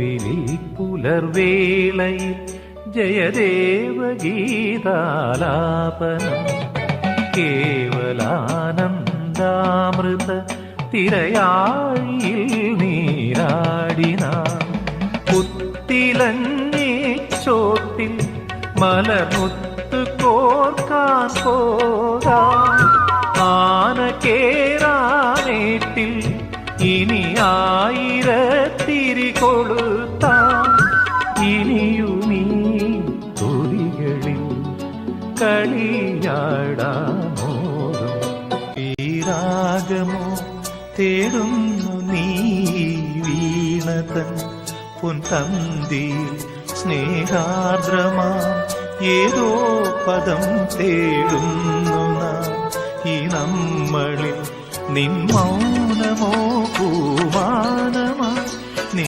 கோவிலி புலர்வேளையில் ஜெயதேவ கீதாலாபனம் கேவலானந்தாமிருத திரையாழியில் நீராடினான். புத்திலன்னே சோத்தில் மலர் முத்து கோர்க்கான் ஆன கேரானேட்டில் ആയിരത്തിരി ഇനിയുമീ തൊടികളിൽ കളിയാടാമോ ഈരാഗമോ തേടുന്നു നീ വീണതൻ. പൊൻതന്തി സ്നേഹാർദ്രമാ ഏതോ പദം തേടുന്നു നാം. ഈ നമ്മളിൽ നിൻ